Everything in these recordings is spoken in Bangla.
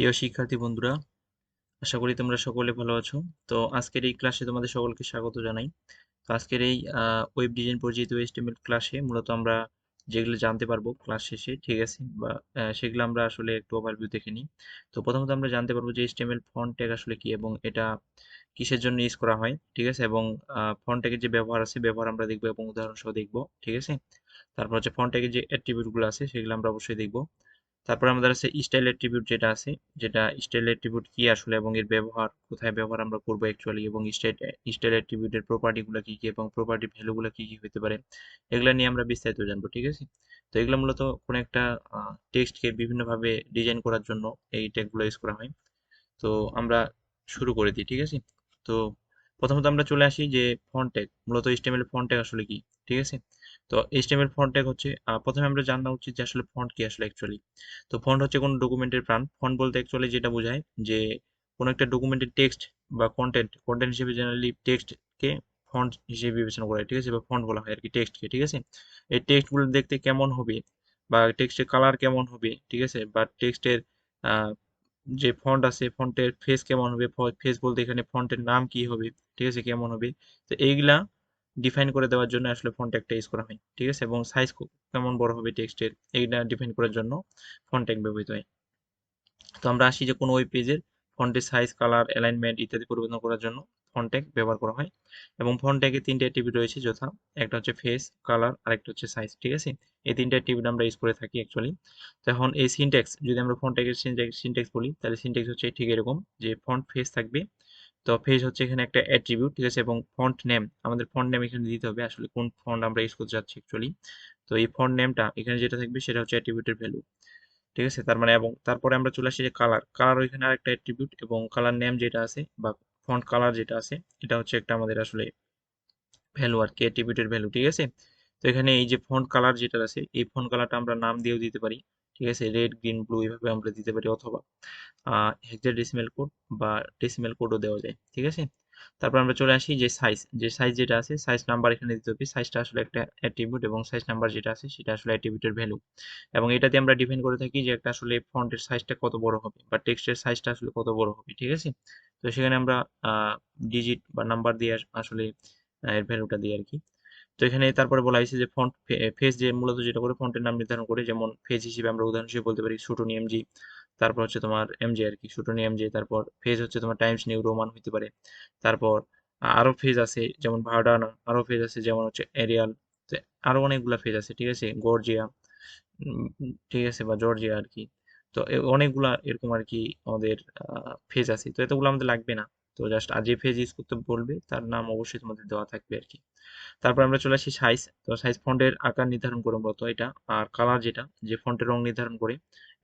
প্রিয় শিক্ষার্থী বন্ধুরা, আশা করি তোমরা সকলে ভালো আছো। তো আজকের এই ক্লাসে তোমাদের সকলকে স্বাগত জানাই। তো আজকের এই ওয়েব ডিজাইন পরিচিত এস্টিমেট ক্লাসে মূলত আমরা যেগুলো জানতে পারব ক্লাস শেষে, ঠিক আছে? বা সেগুলো আমরা আসলে একটু ওভারভিউ দেখে নিই। তো প্রথমত আমরা জানতে পারব যে এস্টিমেল ফন্ট ট্যাগ আসলে কি এবং এটা কিসের জন্য ইউজ করা হয়, ঠিক আছে? এবং ফন্ট ট্যাগের যে ব্যবহার আছে, ব্যবহার আমরা দেখব এবং উদাহরণ সহ দেখব, ঠিক আছে? তারপর হচ্ছে ফন্ট ট্যাগের যে অ্যাট্রিবিউটগুলো আছে, সেগুলো আমরা অবশ্যই দেখব। তারপর আমাদের আছে স্টাইল অ্যাট্রিবিউট যেটা আছে, যেটা স্টাইল অ্যাট্রিবিউট কি আসলে এবং এর ব্যবহার, কোথায় ব্যবহার আমরা করব অ্যাকচুয়ালি এবং স্টাইল স্টাইল অ্যাট্রিবিউটের প্রপার্টিগুলো কি কি এবং প্রপার্টি ভ্যালুগুলো কি কি হতে পারে, এগুলো নিয়ে আমরা বিস্তারিত জানব, ঠিক আছে? তো এগুলো মূলত কোনো একটা টেক্সটকে বিভিন্নভাবে ডিজাইন করার জন্য এই ট্যাগগুলো ইউজ করা হয়। তো আমরা শুরু করে দিই, ঠিক আছে? তো প্রথমত আমরা চলে আসি যে ফন্ট মূলত HTML ফন্ট ট্যাগ আসলে কি, ঠিক আছে? তো HTML ফন্ট হচ্ছে প্রথমে আমরা জানা উচিত যে আসলে ফন্ট কি আসলে অ্যাকচুয়ালি তো ফন্ট হচ্ছে কোনো ডকুমেন্টের প্রাণ। ফন্ট বলতে অ্যাকচুয়ালি যেটা বোঝায় যে কোনো একটা ডকুমেন্টের টেক্সট বা কন্টেন্ট কন্টেন্ট হিসেবে জেনারেলি টেক্সটকে ফন্ট হিসেবে বিবেচনা করা হয়, ঠিক আছে? বা ফন্ট বলা হয় আর কি টেক্সটকে ঠিক আছে? এই টেক্সটগুলো দেখতে কেমন হবে বা টেক্সটের কালার কেমন হবে, ঠিক আছে? বা টেক্সটের যে ফন্ট আছে ফন্টের ফেস কেমন হবে? ফেস বলতে এখানে ফন্টের নাম কি হবে? ঠিক আছে, কেমন হবে? তো এইগুলা ডিফাইন করে দেওয়ার জন্য আসলে ফন্ট একটা ইউজ করা হয়। ঠিক আছে? এবং সাইজ কেমন বড় হবে টেক্সটের এইটা ডিফাইন করার জন্য ফন্ট ট্যাগ ব্যবহৃত হয়। তো আমরা আসি যে কোনো ওয়েব পেজের ফন্টের সাইজ কালার অ্যালাইনমেন্ট ইত্যাদি পরিবর্তন করার জন্য। ফন্ট ট্যাগ ব্যবহার করা হয়। এবং ফন্ট ট্যাগে তিনটে অ্যাট্রিবিউট রয়েছে, যথা একটা হচ্ছে ফেস কালার আর একটা হচ্ছে সাইজ ঠিক আছে? এই তিনটে অ্যাট্রিবিউট আমরা ইউজ করে থাকি অ্যাকচুয়ালি তো এখন এই সিনট্যাক্স যদি আমরা ফন্ট ট্যাগের সিনট্যাক্স বলি, তাহলে সিনট্যাক্স হচ্ছে ঠিক এরকম যে ফন্ট ফেস থাকবে। তো ফেস হচ্ছে এখানে একটা অ্যাট্রিবিউট ঠিক আছে? এবং ফন্ট নেম আমাদের ফন্ট নেম এখানে দিতে হবে আসলে কোন ফন্ট আমরা ইউজ করতে যাচ্ছি অ্যাকচুয়ালি তো এই ফন্ট নেমটা এখানে যেটা থাকবে, সেটা হচ্ছে অ্যাট্রিবিউটের ভ্যালু ঠিক আছে? তার মানে এবং তারপরে আমরা চলে আসি যে কালার কালার ওইখানে আরেকটা অ্যাট্রিবিউট এবং কালার নেম যেটা আছে, বা ফন্ট কালার যেটা আছে, এটা হচ্ছে একটা আমাদের আসলে ভ্যালু আর কে অ্যাট্রিবিউটের ভ্যালু ঠিক আছে? তো এখানে এই যে ফন্ট কালার যেটা আছে, এই ফন্ট কালারটা আমরা নাম দিয়েও দিতে পারি, ঠিক আছে? রেড গ্রিন ব্লু এইভাবে আমরা দিতে পারি অথবা হেক্সা ডেসিমেল কোড বা ডেসিমেল কোডও দেওয়া যায়, ঠিক আছে? তারপর আমরা চলে আসি যে সাইজ যে সাইজ যেটা আছে সাইজ নাম্বার এখানে দিতে হবে। সাইজটা আসলে একটা অ্যাট্রিবিউট এবং সাইজ নাম্বার যেটা আছে, সেটা আসলে অ্যাট্রিবিউটের ভ্যালু এবং এটাতে আমরা ডিফাইন করে থাকি যে একটা আসলে ফন্টের সাইজটা কত বড় হবে বা টেক্সটের সাইজটা আসলে কত বড় হবে, ঠিক আছে? তো সেখানে আমরা ডিজিট বা নাম্বার দিয়ে আসলে এর ভ্যালুটা দিই আর কি। তো এখানে তারপরে বলা হয়েছে যে ফন্ট ফেস যে মূলত যেটা করে ফন্টের নাম নির্ধারণ করে, যেমন ফেজ হিসেবে আমরা উদাহরণ হিসেবে বলতে পারি সুটনি এমজি তারপর হচ্ছে তোমার এমজে আর কি সুটনি এমজে তারপর ফেজ হচ্ছে তোমার টাইমস নিউ রোমান হতে পারে। তারপর আরও ফেজ আছে যেমন ভার্ডানা আরও ফেজ আছে যেমন হচ্ছে এরিয়াল আরও অনেকগুলা ফেজ আছে, ঠিক আছে? গর্জিয়া ঠিক আছে? বা জর্জিয়া আর কি তো অনেকগুলা এরকম আর কি আমাদের ফেজ আছে। তো এতগুলো আমাদের লাগবে না। তো জাস্ট আজ যে ফেজ ইউজ করতে বলবে, তার নাম অবশ্যই তোমাদের দেওয়া থাকবে আর কি তারপর আমরা চলে আসি সাইজ তো সাইজ ফন্টের আকার নির্ধারণ করে মূলত এটা, আর কালার যেটা, যে ফন্টের রং নির্ধারণ করে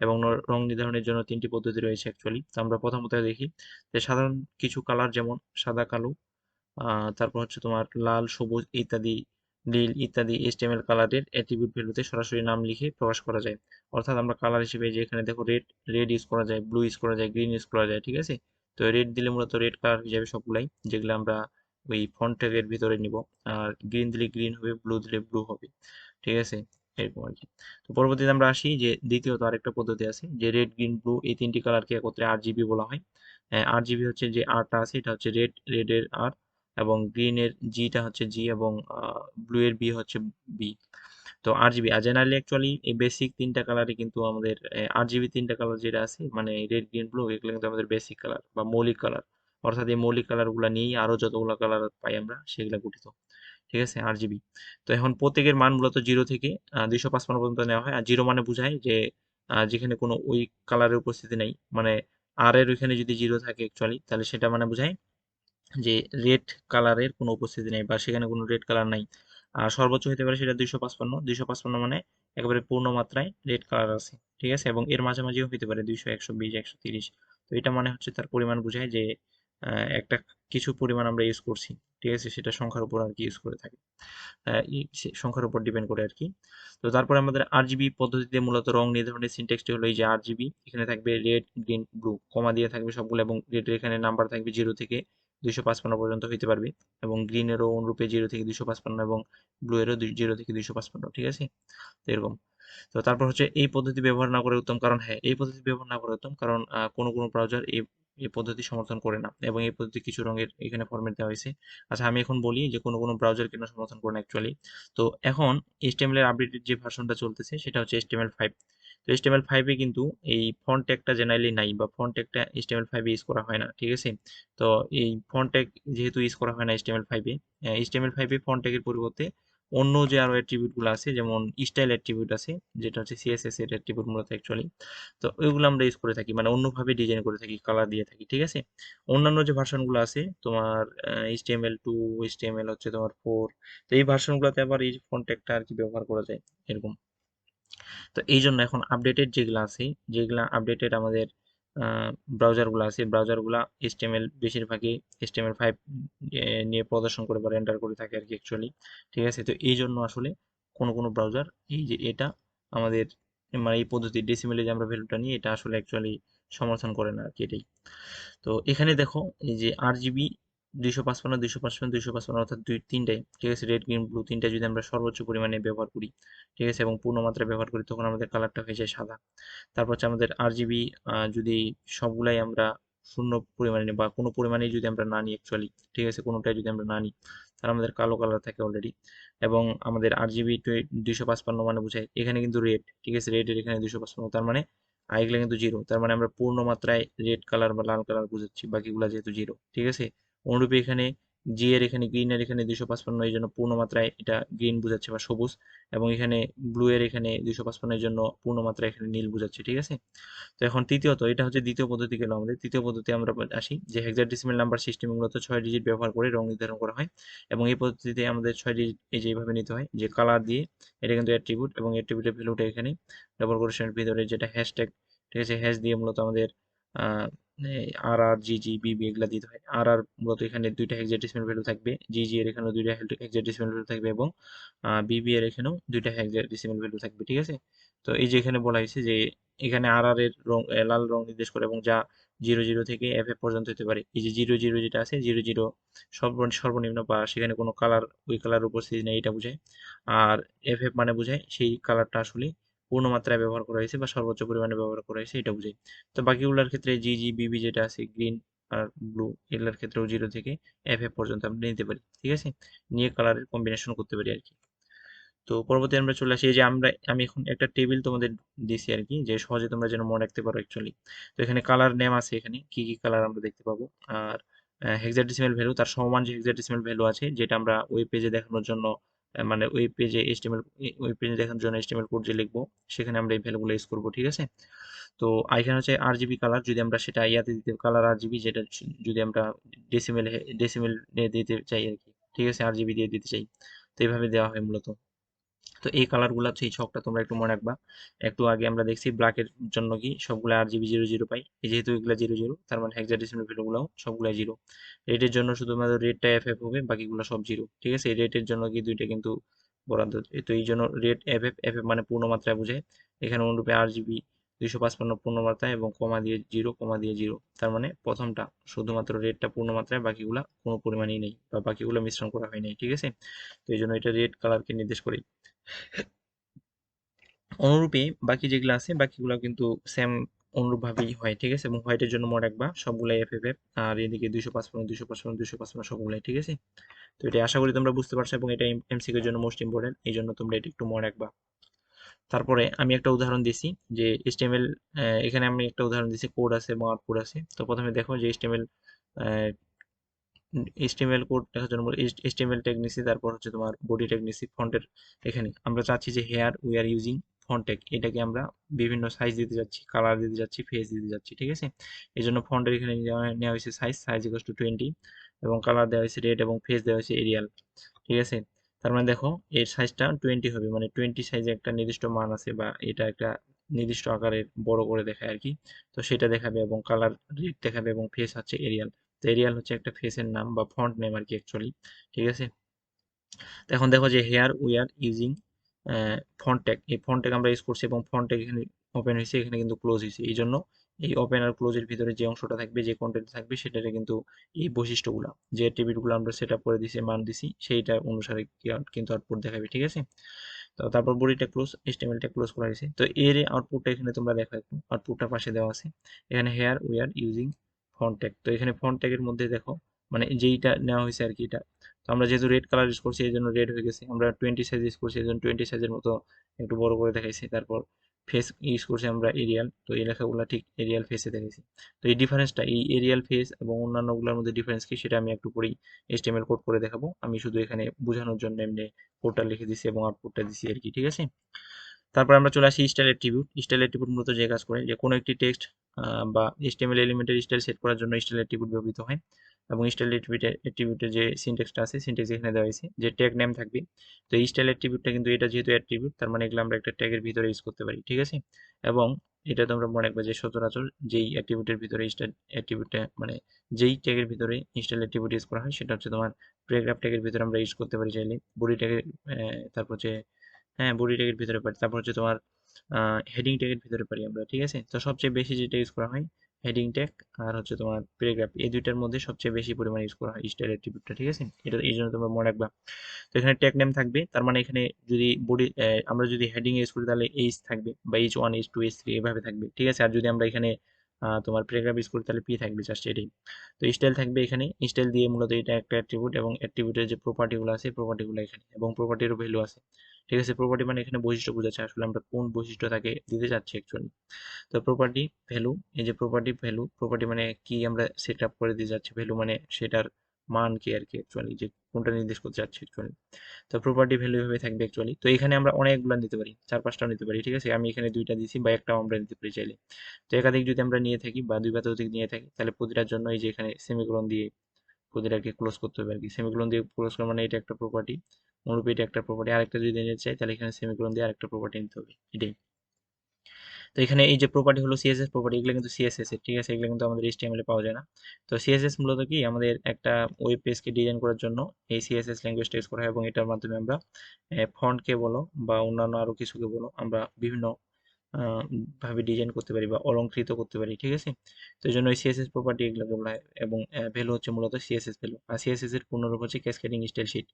এবং রং নির্ধারণের জন্য তিনটি পদ্ধতি রয়েছে অ্যাকচুয়ালি তো আমরা প্রথমত দেখি যে সাধারণ কিছু কালার যেমন সাদা, কালো তারপর হচ্ছে তোমার লাল, সবুজ ইত্যাদি, নীল ইত্যাদি এইচটিএমএল কালারের অ্যাট্রিবিউট ভ্যালুতে সরাসরি নাম লিখে প্রকাশ করা যায়। অর্থাৎ আমরা কালার হিসেবে যে এখানে দেখো রেড রেড ইউজ করা যায় ব্লু ইউজ করা যায় গ্রিন ইউজ করা যায়, ঠিক আছে? তো রেড দিলে মূলত রেড কালার যাবে সবগুলাই যেগুলো আমরা ওই ফন্ট ট্যাগের ভিতরে নিব। আর গ্রিন দিলে গ্রিন হবে ব্লু দিলে ব্লু হবে, ঠিক আছে? এরকম আর কি। তো পরবর্তীতে আমরা আসি যে দ্বিতীয়ত আরেকটা পদ্ধতি আছে যে রেড গ্রিন ব্লু এই তিনটি কালারকে একত্রে আর জিবি বলা হয়। আর জিবি হচ্ছে যে আরটা আছে, এটা হচ্ছে রেড রেডের আর এবং গ্রিনের জিটা হচ্ছে জি এবং ব্লু এর বি হচ্ছে বি তো আর জিবি আর জেনারেলি অ্যাকচুয়ালি এই বেসিক তিনটা কালারে কিন্তু আমাদের আর জিবি তিনটা কালার যেটা আছে মানে রেড গ্রিন ব্লু এগুলো কিন্তু আমাদের বেসিক কালার বা মৌলিক কালার অর্থাৎ এই মৌলিক কালারগুলো নিয়েই আরও যতগুলো কালার পাই আমরা, সেগুলো গঠিত। ঠিক আছে আর জিবি তো এখন প্রত্যেকের মান মূলত জিরো থেকে দুইশো পাঁচপান্ন পর্যন্ত নেওয়া হয়। আর জিরো মানে বোঝায় যে যেখানে কোনো ওই কালারের উপস্থিতি নেই। মানে আর এর ওইখানে যদি জিরো থাকে অ্যাকচুয়ালি তাহলে সেটা মানে বোঝায় যে রেড কালারের কোনো উপস্থিতি নেই বা সেখানে কোনো রেড কালার নাই। আর সর্বোচ্চ হতে পারে সেটা দুইশো পাঁচপান্ন। দুইশো পাঁচপান্ন মানে একেবারে পূর্ণ মাত্রায় রেড কালার আছে, ঠিক আছে? এবং এর মাঝামাঝিও হতে পারে দুইশো, একশো, বিশ, একশো তিরিশ। তো এটা মানে হচ্ছে তার পরিমাণ বোঝায় যে একটা কিছু পরিমাণ আমরা ইউজ করছি, ঠিক আছে? সেটা সংখ্যার উপর আর কি ইউজ করে থাকি। সংখ্যার উপর ডিপেন্ড করে আর কি। তো তারপরে আমাদের আরজিবি পদ্ধতিতে মূলত রং নির্ধারণের সিনটেক্সটি হলো এই যে আরজিবি এখানে থাকবে রেড গ্রিন ব্লু কমা দিয়ে থাকবে সবগুলো এবং রেডের এখানে নাম্বার থাকবে জিরো থেকে দুইশো পাঁচপান্ন পর্যন্ত হইতে পারবে এবং গ্রিনেরও অনুরূপে জিরো থেকে দুইশো পাঁচপান্ন এবং ব্লু এরও জিরো থেকে দুইশো পাঁচপান্ন, ঠিক আছে? তো এরকম। তো তারপর হচ্ছে এই পদ্ধতি ব্যবহার না করে উত্তম কারণ হ্যাঁ এই পদ্ধতি ব্যবহার না করে উত্তম কারণ কোনো কোনো ব্রাউজার এই এই পদ্ধতি সমর্থন করে না এবং এই পদ্ধতি কিছু রঙের এখানে ফরম্যাট দেওয়া হয়েছে। আচ্ছা আমি এখন বলি যে কোনো কোনো ব্রাউজার কেন সমর্থন করে না অ্যাকচুয়ালি তো এখন HTML এর আপডেটেড যে ভার্সনটা চলতেছে সেটা হচ্ছে HTML ফাইভ তো HTML ফাইভে কিন্তু এই ফন্ট ট্যাগটা জেনারেলি নাই বা ফন্ট ট্যাগটা HTML ফাইভে ইউজ করা হয় না, ঠিক আছে? তো এই ফন্ট ট্যাগ যেহেতু ইউজ করা হয় না HTML ফাইভে HTML ফাইভে ফন্ট ট্যাগের পরিবর্তে অন্য যে আরও অ্যাট্রিবিউটগুলো আছে, যেমন স্টাইল অ্যাট্রিবিউট আছে, যেটা হচ্ছে সিএসএস এর অ্যাট্রিবিউট মূলত অ্যাকচুয়ালি তো ওইগুলো আমরা ইউজ করে থাকি মানে অন্যভাবে ডিজাইন করে থাকি কালার দিয়ে থাকি, ঠিক আছে? অন্যান্য যে ভার্সনগুলো আছে, তোমার এইচটিএমএল টু এইচটিএমএল হচ্ছে তোমার ফোর তো এই ভার্সন গুলোতে আবার এই ফন্ট ট্যাগটা আর কি ব্যবহার করা যায়, এরকম। তো এই জন্য এখন আপডেটেড যেগুলো আছে, যেগুলা আপডেটেড আমাদের ব্রাউজারগুলো আছে। ব্রাউজারগুলো এসটিএমএল বেশিরভাগই এসটিএমএল ফাইভ নিয়ে প্রদর্শন করে বা রেন্ডার করে থাকে আর কি অ্যাকচুয়ালি ঠিক আছে? তো এই জন্য আসলে কোনো কোনো ব্রাউজার এই যে এটা আমাদের মানে এই পদ্ধতি ডেসিমেলে যে আমরা ভ্যালুটা নিই, এটা আসলে অ্যাকচুয়ালি সমর্থন করে না আর কি এটাই। তো এখানে দেখো এই যে আর জিবি দুইশো পাঁচপান্ন দুইশো পাঁচপান্ন দুইশো পাঁচপান্ন অর্থাৎ দুই তিনটাই ঠিক আছে? রেড গ্রিন ব্লু তিনটা যদি আমরা সর্বোচ্চ পরিমাণে ব্যবহার করি, ঠিক আছে? এবং পূর্ণ মাত্রায় ব্যবহার করি, তখন আমাদের কালারটা হয়ে যায় সাদা। তারপর হচ্ছে আমাদের আর জিবি যদি সবগুলাই আমরা শূন্য পরিমাণে বা কোনো পরিমাণেই যদি আমরা না নিই অ্যাকচুয়ালি ঠিক আছে? কোনোটাই যদি আমরা না নিই, তাহলে আমাদের কালো কালার থাকে অলরেডি এবং আমাদের আর জিবি দুইশো পাঁচপান্ন মানে বোঝায়, এখানে কিন্তু রেড ঠিক আছে? রেডের এখানে দুইশো পাঁচপান্ন, তার মানে আর কিন্তু জিরো তার মানে আমরা পূর্ণ মাত্রায় রেড কালার বা লাল কালার বুঝাচ্ছি, বাকিগুলা যেহেতু জিরো ঠিক আছে? অনুরূপে এখানে জি এর এখানে গ্রিন এর এখানে দুইশো পাঁচপান্ন এর জন্য পূর্ণ মাত্রায় এটা গ্রিন বুঝাচ্ছে বা সবুজ এবং এখানে ব্লু এর এখানে দুইশো পাঁচপান্নের জন্য পূর্ণ মাত্রায় এখানে নীল বুঝাচ্ছে, ঠিক আছে? তো এখন তৃতীয়ত, এটা হচ্ছে দ্বিতীয় পদ্ধতি গেল আমাদের। তৃতীয় পদ্ধতি আমরা আসি যে হেক্সাডেসিমাল নাম্বার সিস্টেম মূলত ছয় ডিজিট ব্যবহার করে রং নির্ধারণ করা হয় এবং এই পদ্ধতিতে আমাদের ছয় ডিজিট এই যে এইভাবে নিতে হয় যে কালার দিয়ে এটা কিন্তু অ্যাট্রিবিউট এবং অ্যাট্রিবিউটের ভ্যালুটা এখানে ডবল কোরেশনের ভিতরে যেটা হ্যাশট্যাগ ঠিক আছে? হ্যাশ দিয়ে মূলত আমাদের আর আর জি জি বিবি এগুলা দিতে হয়। আর আর মূলত এখানে দুইটা হেক্সাডেসিমাল ভ্যালু থাকবে। জি জি এর এখানেও দুইটা হেক্সাডেসিমাল ভ্যালু থাকবে এবং বিবি এর এখানেও দুইটা হেক্সাডেসিমাল ভ্যালু থাকবে, ঠিক আছে? তো এই যে এখানে বলা হয়েছে যে, এখানে আর আর এর রং লাল রং নির্দেশ করে এবং যা জিরো জিরো থেকে এফ এফ পর্যন্ত হতে পারে। এই যে জিরো জিরো যেটা আছে জিরো জিরো সর্বনিম্ন বা সেখানে কোনো কালার ওই কালার উপস্থিতি নেই, এটা বোঝায়। আর এফ এফ মানে বোঝায় সেই কালারটা আসলে পূর্ণমাত্রায় ব্যবহার করা হয়েছে বা সর্বোচ্চ পরিমাণে ব্যবহার করা হয়েছে, এটা বুঝাই তো বাকিগুলোর ক্ষেত্রে জি জি বিবি যেটা আছে গ্রিন আর ব্লু এগুলোর ক্ষেত্রেও জিরো থেকে এফ এফ পর্যন্ত আমরা নিতে পারি, ঠিক আছে? নিয়ে কালারের কম্বিনেশন করতে পারি আর কি। তো পরবর্তী আমরা চলে আসি যে আমরা, আমি এখন একটা টেবিল তোমাদের দিছি আর কি, যে সহজে তোমরা যেন মনে রাখতে পারো অ্যাকচুয়ালি তো এখানে কালার নেম আছে এখানে, কি কি কালার আমরা দেখতে পাবো? আর হেক্সাডেসিমাল ভ্যালু তার সমান যে হেক্সাডেসিমাল ভ্যালু আছে, যেটা আমরা ওয়েব পেজে দেখানোর জন্য মানে ওয়েব পেজে এইচটিএমএল ওয়েব পেজে দেখার জন্য এইচটিএমএল কোড যে লিখব, সেখানে আমরা এই ভ্যালুগুলো ইউজ করব, ঠিক আছে? তো এখানে হচ্ছে আর জিবি কালার যদি আমরা সেটা ইয়াতে দিতে কালার আর জিবি যেটা যদি আমরা ডেসিমেল ডেসিমেল দিতে চাই আর কি, ঠিক আছে? আর জিবি দিয়ে দিতে চাই। তো এইভাবে দেওয়া হয় মূলত। তো এই কালারগুলো হচ্ছে এই ছকটা, তোমরা একটু মনে রাখবা। একটু আগে আমরা দেখছি ব্ল্যাকের জন্য কি সবগুলো আর জিবি জিরো জিরো পাই। যেহেতু এগুলো জিরো জিরো, তার মানে হেক্সাডেসিমাল ভ্যালুগুলো সবগুলো জিরো। রেটের জন্য শুধুমাত্র রেটটা এফ এফ হবে, বাকিগুলো সব জিরো, ঠিক আছে? এই রেটের জন্য কি দুইটা কিন্তু বরাদ্দ। তো এই জন্য red F F F F মানে পূর্ণমাত্রায় বোঝায়। এখানে অনুরূপে আর জিবি দুইশো পাঁচপান্ন পূর্ণমাত্রায় এবং কমা দিয়ে জিরো, কমা দিয়ে জিরো। তার মানে প্রথমটা শুধুমাত্র রেটটা পূর্ণমাত্রায়, বাকিগুলা কোনো পরিমাণেই নেই বা বাকিগুলো মিশ্রণ করা হয়নি, ঠিক আছে? তো এই জন্য এটা রেড কালারকে নির্দেশ করে অনুরূপে বাকি যেগুলো আছে, বাকিগুলো কিন্তু সেম অনুরূপভাবেই হয়, ঠিক আছে? এবং হোয়াইটের জন্য মনে রাখবা সবগুলাই এফ এফ আর এদিকে দুইশো পাঁচপান্ন দুইশো পাঁচপান্ন দুইশো পাঁচপান্ন সবগুলাই, ঠিক আছে? তো এটা আশা করি তোমরা বুঝতে পারছ এবং এটা এমসিকিউর জন্য মোস্ট ইম্পর্টেন্ট এই জন্য তোমরা এটা একটু মনে রাখবা তারপরে আমি একটা উদাহরণ দিছি যে এইচটিএমএল এখানে আমি একটা উদাহরণ দিছি কোড আছে এবং আউটপুট আছে। তো প্রথমে দেখো যে এইচটিএমএল এইচটিএমএল কোড দেখার জন্য এইচটিএমএল ট্যাগ নিছি, তারপর হচ্ছে তোমার বডি ট্যাগ নিছি ফন্টের এখানে। আমরা চাচ্ছি যে here we are using font এটাকে আমরা বিভিন্ন সাইজ দিতে যাচ্ছি কালার দিতে যাচ্ছি ফেস দিতে যাচ্ছি, ঠিক আছে? এই জন্য ফন্টের এখানে নেওয়া হয়েছে size size equals to twenty এবং কালার দেওয়া হয়েছে রেড এবং ফেস দেওয়া হয়েছে এরিয়াল ঠিক আছে? তার মানে দেখো, এর সাইজটা টোয়েন্টি হবে মানে টোয়েন্টি সাইজে একটা নির্দিষ্ট মান আছে বা এটা একটা নির্দিষ্ট আকারের বড় করে দেখায় আর কি। তো সেটা দেখাবে এবং কালার রেড দেখাবে এবং ফেস হচ্ছে এরিয়াল এরিয়াল হচ্ছে একটা ফেসের নাম বা ফন্ট নেম আর কি অ্যাকচুয়ালি ঠিক আছে? এখন দেখো যে here we are using font tag এই ফন্ট ট্যাগ আমরা ইউজ করছি এবং ফন্ট ট্যাগ এখানে ওপেন হয়েছে, এখানে কিন্তু ক্লোজ হয়েছে। এই জন্য এই ওপেন আর ক্লোজের ভিতরে যে অংশটা থাকবে, যে কন্টেন্ট থাকবে সেটাতে কিন্তু এই বৈশিষ্ট্যগুলো, যে টিভিগুলো আমরা সেট আপ করে দিছি, মান দিছি, সেইটা অনুসারে কিন্তু আউটপুট দেখাবে, ঠিক আছে? তো তারপর বডিটা ক্লোজ এইচটিএমএলটা ক্লোজ করা হয়েছে। তো এর আউটপুটটা এখানে তোমরা দেখো একটু আউটপুটটা পাশে দেওয়া আছে। এখানে here we are using font tag. তো এখানে ফন্ট ট্যাগের মধ্যে দেখো মানে যেইটা নেওয়া হয়েছে আর কি এটা। তো আমরা যেহেতু রেড কালার ইউজ করছি এই জন্য রেড হয়ে গেছে। আমরা টোয়েন্টি সাইজ ইউজ করছি এই জন্য টোয়েন্টি সাইজের মতো একটু বড় করে দেখাইছি। তারপর ফেস ইউজ করছি আমরা এরিয়াল তো এই লেখাগুলো ঠিক এরিয়াল ফেসে দেখাইছি। তো এই ডিফারেন্সটা এই এরিয়াল ফেস এবং অন্যান্যগুলোর মধ্যে ডিফারেন্স কি সেটা আমি একটু পরেই এইচটিএমএল কোড করে দেখাবো। আমি শুধু এখানে বোঝানোর জন্য এমনি কোডটা লিখে দিছি এবং আউটপুটটা দিছি আর কি, ঠিক আছে? তারপর আমরা চলে আসি স্টাইল অ্যাট্রিবিউট স্টাইল অ্যাট্রিবিউট মূলত যে কাজ করে, যে কোনো একটি টেক্সট বা এইচটিএমএল এলিমেন্টের স্টাইল সেট করার জন্য স্টাইল অ্যাট্রিবিউট ব্যবহৃত হয়। এবং স্টাইল অ্যাট্রিবিউটের যে সিনটেক্সটা আছে সিনটেক্স এখানে দেওয়া হয়েছে, যে ট্যাগ নেম থাকবে। তো এই স্টাইল অ্যাট্রিবিউটটা কিন্তু এটা যেহেতু অ্যাট্রিবিউট তার মানে এগুলো আমরা একটা ট্যাগের ভিতরে ইউজ করতে পারি, ঠিক আছে? এবং এটা তোমরা মনে রাখবে যে সচরাচর যেই অ্যাট্রিবিউটের ভিতরে স্টাইল অ্যাট্রিবিউটটা মানে যেই ট্যাগের ভিতরে স্টাইল অ্যাট্রিবিউট ইউজ করা হয়, সেটা হচ্ছে তোমার প্যারাগ্রাফ ট্যাগের ভিতরে আমরা ইউজ করতে পারি চাইলে। বডি ট্যাগের তারপর হচ্ছে হ্যাঁ বডি ট্যাগের ভিতরে পারি। তারপর হচ্ছে তোমার হেডিং ট্যাগের ভিতরে পারি আমরা, ঠিক আছে? তো সবচেয়ে বেশি যেটা ইউজ করা হয় হেডিং ট্যাগ আর হচ্ছে তোমার প্যারাগ্রাফ এই দুইটার মধ্যে সবচেয়ে বেশি পরিমাণে ইউজ করা হয় স্টাইল অ্যাট্রিবিউটটা ঠিক আছে? এটা, এই জন্য তোমরা মনে রাখবা। তো এখানে ট্যাগ নেম থাকবে, তার মানে এখানে যদি বডি আমরা যদি হেডিং ইউজ করি তাহলে এইচ থাকবে বা H one H two H three এভাবে থাকবে, ঠিক আছে? আর যদি আমরা এখানে তোমার প্যারাগ্রাফ ইউজ করি তাহলে পি থাকবে জাস্ট এটাই। তো স্টাইল থাকবে এখানে স্টাইল দিয়ে মূলত এটা একটা অ্যাট্রিবিউট এবং অ্যাট্রিবিউটের যে প্রপার্টিগুলো আছে প্রপার্টিগুলো এখানে এবং প্রপার্টিরও ভ্যালু আছে। ঠিক আছে প্রপার্টি মানে এখানে বৈশিষ্ট্য বোঝাচ্ছে, আসলে আমরা কোন বৈশিষ্ট্য তাকে দিতে যাচ্ছি অ্যাকচুয়ালি তো প্রপার্টি ভ্যালু এই যে প্রপার্টি ভ্যালু প্রপার্টি মানে কি আমরা সেট আপ করে দিতে যাচ্ছি ভ্যালু মানে সেটার মান কি আর কি অ্যাকচুয়ালি যে কোনটা নির্দেশ করতে যাচ্ছি অ্যাকচুয়ালি তো প্রপার্টি ভ্যালু এভাবে থাকবে অ্যাকচুয়ালি তো এখানে আমরা অনেকগুলো নিতে পারি, চার পাঁচটাও নিতে পারি, ঠিক আছে? আমি এখানে দুইটা দিছি বা একটাও আমরা নিতে পারি চাইলে। তো একাধিক যদি আমরা নিয়ে থাকি বা দুই বা ততোধিক নিয়ে থাকি, তাহলে প্রতিটার জন্য এই যে এখানে সেমিকোলন দিয়ে প্রতিটাকে ক্লোজ করতে হবে আর কি। সেমিকোলন দিয়ে ক্লোজ করা মানে এটা একটা প্রপার্টি অনুরূপ এটা একটা প্রপার্টি আরেকটা যদি নিতে চাই, তাহলে এখানে সেমিকোলন দিয়ে আরেকটা প্রপার্টি নিতে হবে। এটাই। তো এখানে এই যে প্রপার্টি হলো সিএসএস প্রপার্টি এগুলো কিন্তু সিএসএস এর, ঠিক আছে? এগুলো কিন্তু আমাদের এইচটিএমএল এ পাওয়া যায় না। তো সিএসএস মূলত কি? আমাদের একটা ওয়েব পেজকে ডিজাইন করার জন্য এই সিএসএস ল্যাঙ্গুয়েজ ইউজ করা হয় এবং এটার মাধ্যমে আমরা ফন্টকে বলো বা অন্যান্য আরও কিছুকে বলো, আমরা বিভিন্ন ভাবে ডিজাইন করতে পারি বা অলঙ্কৃত করতে পারি, ঠিক আছে? তো এই জন্য সিএসএস প্রপার্টি এগুলোকে বলা হয় এবং ভ্যালু হচ্ছে মূলত সিএসএস ভ্যালু আর সিএসএস এর পূর্ণরূপ হচ্ছে ক্যাসকেডিং স্টাইল শিট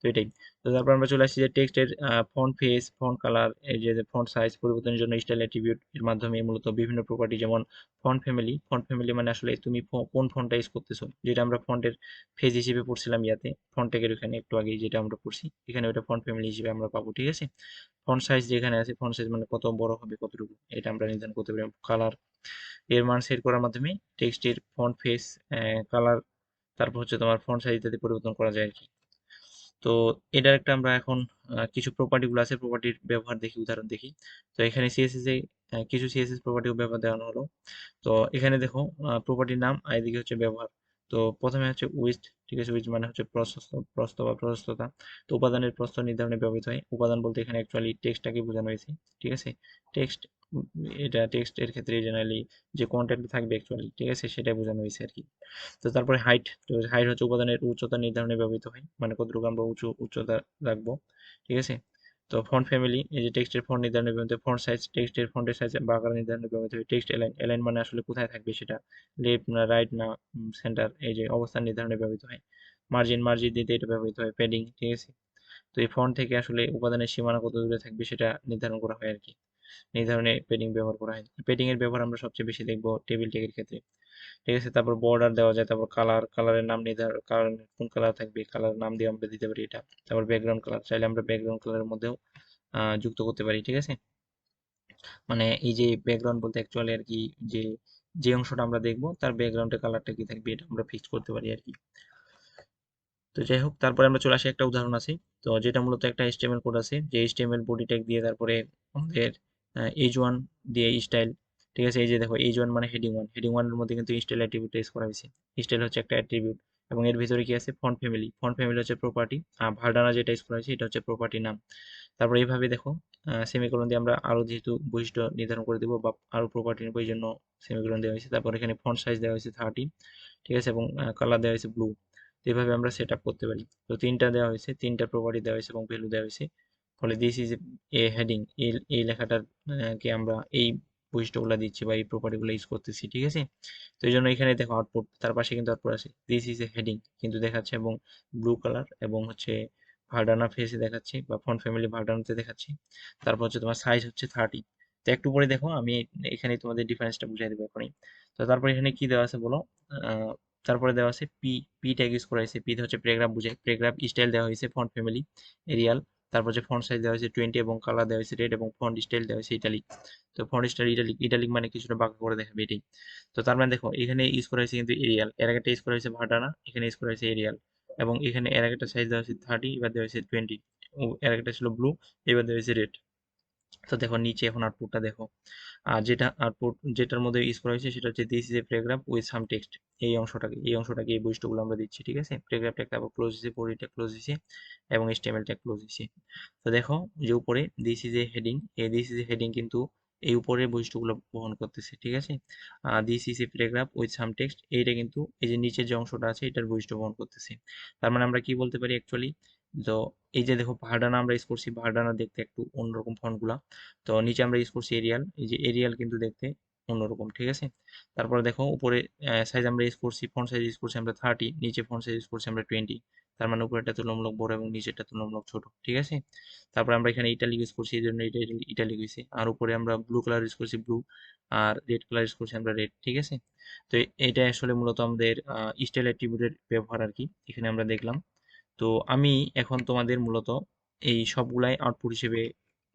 তো এটাই। তো তারপর আমরা চলে আসছি যে টেক্সটের ফন্ট ফেস ফন্ট কালার এই যে ফন্ট সাইজ পরিবর্তনের জন্য স্টাইল অ্যাট্রিবিউট এর মাধ্যমে মূলত বিভিন্ন প্রপার্টি যেমন ফন্ট ফ্যামিলি ফন্ট ফ্যামিলি মানে আসলে তুমি কোন ফন্টটা ইউজ করতেছো? যেটা আমরা ফন্টের ফেজ হিসেবে পড়ছিলাম ইয়াতে ফন্ট ট্যাগের ওখানে একটু আগে যেটা আমরা পড়ছি, এখানে ওটা ফন্ট ফ্যামিলি হিসেবে আমরা পাবো, ঠিক আছে? ফন্ট সাইজ যেখানে আছে ফন্ট সাইজ মানে কত বড় হবে কতটুকু, এটা আমরা নির্ধারণ করতে পারি কালারের মান সেট করার মাধ্যমে টেক্সটের ফন্ট ফেস কালার তারপর হচ্ছে তোমার ফন্ট সাইজ ইত্যাদি পরিবর্তন করা যায় আর কি। তো এটার একটা আমরা এখন কিছু প্রপার্টিগুলো আছে প্রপার্টির ব্যবহার দেখি, উদাহরণ দেখি। তো এখানে সিএসএস এ কিছু সিএসএস প্রপার্টিও ব্যবহার দেওয়ানো হলো। তো এখানে দেখো প্রপার্টির নাম, আর এদিকে হচ্ছে ব্যবহার। তো প্রথমে হচ্ছে উইস্ট ঠিক আছে উইচ মানে হচ্ছে প্রশস্ত প্রস্থ বা প্রশস্ততা। তো উপাদানের প্রস্থ নির্ধারণে ব্যবহৃত হয়। উপাদান বলতে এখানে অ্যাকচুয়ালি টেক্সটটাকে বোঝানো হয়েছে, ঠিক আছে? টেক্সট এটা টেক্সট এর ক্ষেত্রে জেনারেলি যে কন্টেন্ট থাকবে অ্যাকচুয়ালি ঠিক আছে? সেটাই বোঝানো হয়েছে আর কি। তো তারপরে হাইট তো হাইট হচ্ছে উপাদানের উচ্চতা নির্ধারণে ব্যবহৃত হয়। মানে কতটুকু আমরা উঁচু, উচ্চতা রাখব, ঠিক আছে? তো ফন্ট ফ্যামিলি এই যে টেক্সটের ফন্ট নির্ধারণে ব্যবহৃত ফন্ট সাইজ টেক্সটের ফন্টের সাইজ বা আকার নির্ধারণে ব্যবহৃত হয় টেক্সট এলাইন এলাইন মানে আসলে কোথায় থাকবে সেটা? লেফট না রাইট না সেন্টার এই যে অবস্থান নির্ধারণে ব্যবহৃত হয়। মার্জিন মার্জিন দিতে এটা ব্যবহৃত হয় প্যাডিং ঠিক আছে? তো এই ফন্ট থেকে আসলে উপাদানের সীমানা কত দূরে থাকবে সেটা নির্ধারণ করা হয় আর কি। নির্ধারণে পেডিং ব্যবহার করা হয়। পেডিং এর ব্যবহার আমরা সবচেয়ে বেশি দেখব টেবিল টেকের ক্ষেত্রে। ঠিক আছে? তারপর বর্ডার দেওয়া যায়, তারপর কালার কালারের নাম নির্ধারণ কালার কোন কালার থাকবে কালার নাম দিয়ে আমরা দিতে পারি এটা। তারপর ব্যাকগ্রাউন্ড কালার চাইলে আমরা ব্যাকগ্রাউন্ড কালারের মধ্যেও যুক্ত করতে পারি, ঠিক আছে? মানে এই যে ব্যাকগ্রাউন্ড বলতে অ্যাকচুয়ালি আর কি যে যে অংশটা আমরা দেখব, তার ব্যাকগ্রাউন্ডের কালারটা কি থাকবে, এটা আমরা ফিক্স করতে পারি আর কি। তো যাই হোক, তারপরে আমরা চলে আসি, একটা উদাহরণ আছে। তো যেটা মূলত একটা এইচটিএমএল কোড আছে, যে এইচটিএমএল বডি ট্যাগ দিয়ে তারপরে আমাদের এইচ ওয়ান দিয়ে স্টাইল ঠিক আছে? এই যে দেখো এইচ ওয়ান মানে হেডিং ওয়ান হেডিং ওয়ানের মধ্যে কিন্তু স্টাইল অ্যাট্রিবিউট ইউজ করা হয়েছে। স্টাইল হচ্ছে একটা অ্যাট্রিবিউট এবং এর ভিতরে কি আছে? ফন্ট ফ্যামিলি ফন্ট ফ্যামিলি হচ্ছে প্রপার্টি আর ভার্ডানা যেটা ইউজ করা হয়েছে, এটা হচ্ছে প্রপার্টি নাম তারপর এইভাবে দেখো সেমিকোলন দিয়ে আমরা আরও যেহেতু বৈশিষ্ট্য নির্ধারণ করে দেবো বা আরও প্রপার্টি নেব এই জন্য সেমিকোলন দেওয়া হয়েছে। তারপর এখানে ফন্ট সাইজ দেওয়া হয়েছে থার্টি ঠিক আছে? এবং কালার দেওয়া হয়েছে ব্লু তো এইভাবে আমরা সেট আপ করতে পারি। তো তিনটা দেওয়া হয়েছে, তিনটা প্রপার্টি দেওয়া হয়েছে এবং ভ্যালু দেওয়া হয়েছে। ফলে দিস ইজ এ হেডিং এই এই লেখাটার কে আমরা এই বৈশিষ্ট্যগুলো দিচ্ছি বা এই প্রপার্টিগুলো ইউজ করতেছি, ঠিক আছে? তো এই জন্য এখানে দেখো আউটপুট তার পাশে কিন্তু আউটপুট আছে। দিস ইজ এ হেডিং কিন্তু দেখাচ্ছে এবং ব্লু কালার এবং হচ্ছে ভার্ডানা ফেসে দেখাচ্ছি বা ফন্ট ফ্যামিলি ভার্ডানাতে দেখাচ্ছি। তারপর হচ্ছে তোমার সাইজ হচ্ছে থার্টি তো একটু পরে দেখো, আমি এখানে তোমাদের ডিফারেন্সটা বুঝিয়ে দেবো এখনই। তো তারপর এখানে কি দেওয়া আছে বলো? তারপরে দেওয়া আছে পি পি ট্যাগ ইউজ করা হয়েছে। পি হচ্ছে প্রেগ্রাফ বুঝে প্রেগ্রাফ স্টাইল দেওয়া হয়েছে ফন্ট ফ্যামিলি এরিয়াল তারপর যে ফন্ট সাইজ দেওয়া হয়েছে টোয়েন্টি এবং কালার দেওয়া হয়েছে রেড এবং ফন্ট স্টাইল দেওয়া হয়েছে ইটালিক তো ফন্ট স্টাইল ইটালিক ইটালিক মানে কিছুটা বাঁকা করে দেখাবে এটাই। তো তার মানে দেখো, এখানে ইউজ করা হয়েছে কিন্তু এরিয়াল এর আগেটা ইউজ করা হয়েছে ভাটানা এখানে ইউজ করা হয়েছে এরিয়াল এবং এখানে এর আগেটা সাইজ দেওয়া হয়েছে থার্টি এবার দেওয়া হয়েছে টোয়েন্টি এর আগেটা ছিল ব্লু এবার দেওয়া হয়েছে রেড তো দেখো নিচে এখন আউটপুটটা দেখো। আর যেটা আউটপুট যেটার মধ্যে ইউজ করা হয়েছে সেটা হচ্ছে this is a paragraph with some text এই অংশটাকে এই অংশটাকে এই বৈশিষ্ট্যগুলো আমরা দিচ্ছি, ঠিক আছে? প্যারাগ্রাফ ট্যাগ তারপর ক্লোজ হয়েছে বডিটা ক্লোজ হয়েছে এবং এসটিএমএল ট্যাগ ক্লোজ হয়েছে তো দেখো যে উপরে দিস ইজ এ হেডিং এই দিস ইজ এ হেডিং কিন্তু এই উপরের বৈশিষ্ট্যগুলো বহন করতেছে, ঠিক আছে? This is a paragraph with some text এইটা কিন্তু এই যে নিচের যে অংশটা আছে এটার বৈশিষ্ট্য বহন করতেছে। তার মানে আমরা কি বলতে পারি অ্যাকচুয়ালি তো এই যে দেখো ভার্ডানা আমরা ইউজ করছি ভার্ডানা দেখতে একটু অন্যরকম ফন্টগুলা তো নিচে আমরা ইউজ করছি এরিয়াল এই যে এরিয়াল কিন্তু দেখতে অন্যরকম, ঠিক আছে? তারপরে দেখো উপরে সাইজ আমরা ইউজ করছি ফন্ট সাইজ ইউজ করছি আমরা থার্টি নিচে ফন্ট সাইজ ইউজ করছি আমরা টোয়েন্টি তার মানে উপরেটা তুলনামূলক বড় এবং নিচেরটা তুলনামূলক ছোট, ঠিক আছে? তারপরে আমরা এখানে ইটালিক ইউজ করছি, এই জন্য এটা ইটালিক হয়েছে আর উপরে আমরা ব্লু কালার ইউজ করছি ব্লু আর রেড কালার ইউজ করছি আমরা রেড ঠিক আছে? তো এটা আসলে মূলত আমাদের স্টাইল অ্যাট্রিবিউটের ব্যবহার আর কি, এখানে আমরা দেখলাম। তো আমি এখন তোমাদের মূলত এই সবগুলাই আউটপুট হিসেবে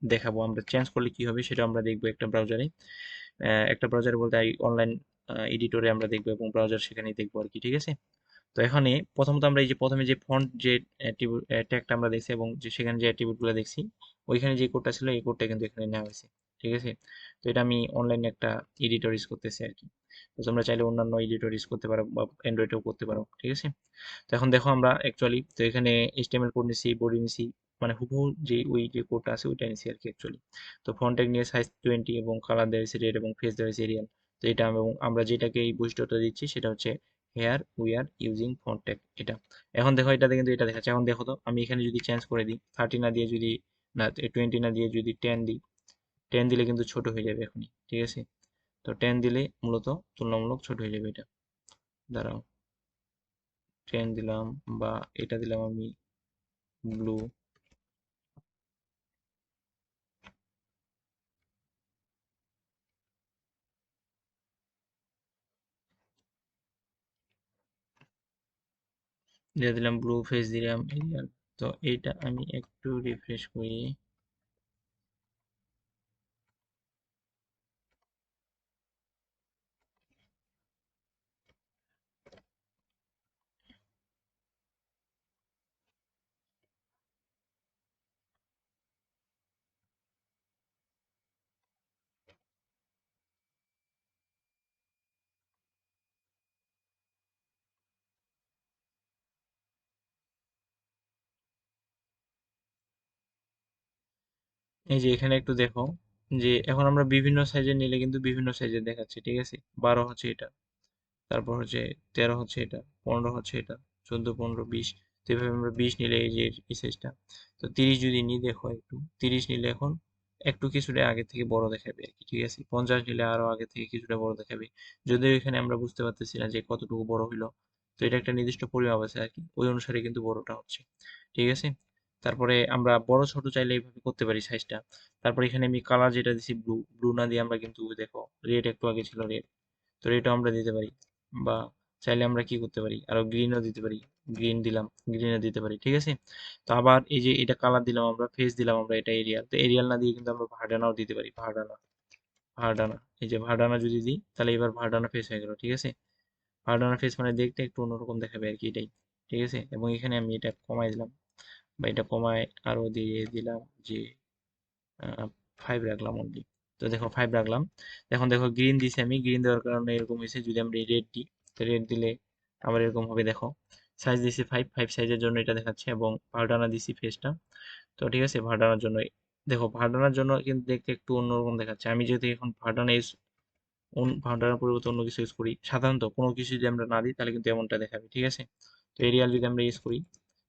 দেখাবো। আমরা চেঞ্জ করলে কি হবে সেটা আমরা দেখব একটা ব্রাউজারে একটা ব্রাউজারে বলতে অনলাইন এডিটরে আমরা দেখব এবং ব্রাউজার সেখানেই দেখব আর কি, ঠিক আছে? তো এখানে প্রথমত আমরা এই যে প্রথমে যে ফন্ট যে ট্যাগটা আমরা দেখছি এবং যে সেখানে যে অ্যাট্রিবিউটগুলো দেখছি, ওইখানে যে কোডটা ছিল, এই কোডটা কিন্তু এখানে নেওয়া হয়েছে, ঠিক আছে? তো এটা আমি অনলাইনে একটা এডিটর ইউজ করতেছি আর কি। তো তোমরা চাইলে অন্যান্য এডিটর ইউজ করতে পারো বা অ্যান্ড্রয়েডেও করতে পারো, ঠিক আছে? তো এখন দেখো আমরা অ্যাকচুয়ালি তো এখানে এইচটিএমএল কোড নিছি বডি নিছি মানে হুবহু যে ওই যে কোডটা আছে ওইটা নিছি আর কি অ্যাকচুয়ালি তো ফন্ট ট্যাগ নিয়ে সাইজ টোয়েন্টি এবং কালার দেওয়া হয়েছে রেড এবং ফেস দেওয়া হয়েছে এরিয়াল তো এটা এবং আমরা যেটাকে এই বৈশিষ্ট্যটা দিচ্ছি সেটা হচ্ছে here we are using font tag এটা। এখন দেখো এটাতে কিন্তু এটা দেখাচ্ছে। এখন দেখো তো আমি এখানে যদি চেঞ্জ করে দিই থার্টি না দিয়ে যদি না টোয়েন্টি না দিয়ে যদি টেন দিই টেন দিলে কিন্তু ছোট হয়ে যাবে এখনই, ঠিক আছে? তো টেন দিলে মূলত তুলনামূলক ছোট হয়ে যাবে এটা। দাঁড়াও। টেন দিলাম বা এটা দিলাম আমি ব্লু দিয়ে দিলাম ব্লু ফেস দিলাম তো এইটা আমি একটু রিফ্রেশ করি। এই যে এখানে একটু দেখো, যে এখন আমরা বিভিন্ন সাইজের নিলে কিন্তু বিভিন্ন সাইজের দেখাচ্ছে, ঠিক আছে? বারো হচ্ছে এটা, তারপর হচ্ছে তেরো হচ্ছে এটা, পনেরো হচ্ছে এটা, চোদ্দ, পনেরো, বিশ, তো এভাবে আমরা বিশ নিলে এই যে এই সাইজটা তো তিরিশ যদি নিই, দেখো একটু, তিরিশ নিলে এখন একটু কিছুটা আগে থেকে বড় দেখাবে আর কি, ঠিক আছে? পঞ্চাশ নিলে আরও আগে থেকে কিছুটা বড় দেখাবে। যদিও এখানে আমরা বুঝতে পারতেছি না যে কতটুকু বড় হইল, তো এটা একটা নির্দিষ্ট পরিমাপ আছে আর কি, ওই অনুসারে কিন্তু বড়টা হচ্ছে, ঠিক আছে? তারপরে আমরা বড় ছোট চাইলে এইভাবে করতে পারি সাইজটা তারপরে এখানে আমি কালার যেটা দিছি ব্লু ব্লু না দিয়ে আমরা কিন্তু দেখো রেড একটু আগে ছিল রেড তো রেডও আমরা দিতে পারি বা চাইলে আমরা কি করতে পারি? আরও গ্রিনও দিতে পারি। গ্রিন দিলাম গ্রিনও দিতে পারি, ঠিক আছে? তো আবার এই যে এটা কালার দিলাম আমরা ফেস দিলাম আমরা এটা এরিয়াল তো এরিয়াল না দিয়ে কিন্তু আমরা ভার্ডানাও দিতে পারি ভার্ডানা ভার্ডানা এই যে ভার্ডানা যদি দিই, তাহলে এবার ভার্ডানা ফেস হয়ে গেল, ঠিক আছে? ভার্ডানা ফেস মানে দেখতে একটু অন্যরকম দেখাবে আর কি এটাই, ঠিক আছে? এবং এখানে আমি এটা কমাই দিলাম। বা এটা কমায় আরও দিয়ে দিলাম যে ফাইভ রাখলাম অনলি তো দেখো ফাইভ রাখলাম। এখন দেখো গ্রিন দিছি আমি। গ্রিন দেওয়ার কারণে এরকম হয়েছে, যদি আমরা রেড দিই, তো রেড দিলে আবার এরকম হবে, দেখো। সাইজ দিছি ফাইভ ফাইভ সাইজের জন্য এটা দেখাচ্ছে এবং ভার্ডানা দিছি ফেসটা তো ঠিক আছে ভার্ডানার জন্য। দেখো ভার্ডানার জন্য কিন্তু দেখতে একটু অন্যরকম দেখাচ্ছে। আমি যদি এখন ভার্ডানা ইউজ ভার্ডানার পরিবর্তে অন্য কিছু ইউজ করি, সাধারণত কোনো কিছু যদি আমরা না দিই, তাহলে কিন্তু এমনটা দেখাবে, ঠিক আছে? তো এরিয়াল যদি আমরা ইউজ করি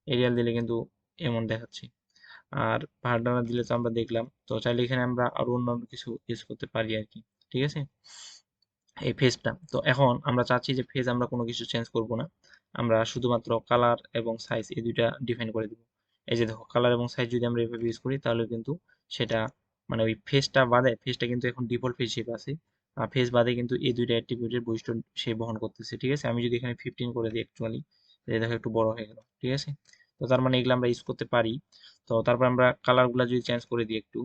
এরিয়াল দিলে কিন্তু এমন দেখাচ্ছে। আর ভার্ডানা দিলে তো আমরা দেখলাম। তো চাইলে এখানে আমরা আরও অন্যান্য কিছু ইউজ করতে পারি আর কি, ঠিক আছে? এই ফেজটা তো এখন আমরা চাচ্ছি যে ফেজ আমরা কোনো কিছু চেঞ্জ করব না। আমরা শুধুমাত্র কালার এবং সাইজ এই দুইটা ডিফাইন করে দিব। এই যে দেখো কালার এবং সাইজ যদি আমরা এভাবে ইউজ করি, তাহলে কিন্তু সেটা মানে ওই ফেসটা বাদে ফেসটা কিন্তু এখন ডিফল্ট ফেস হিসেবে আছে। আর ফেস বাদে কিন্তু এই দুইটা অ্যাট্রিবিউটের বৈশিষ্ট্য সে বহন করতেছে, ঠিক আছে? আমি যদি এখানে ফিফটিন করে দিই অ্যাকচুয়ালি দেখো একটু বড় হয়ে গেল, ঠিক আছে? তো তার মানে এগুলো আমরা ইউজ করতে পারি। তো তারপর আমরা কালারগুলো যদি চেঞ্জ করে দিই একটু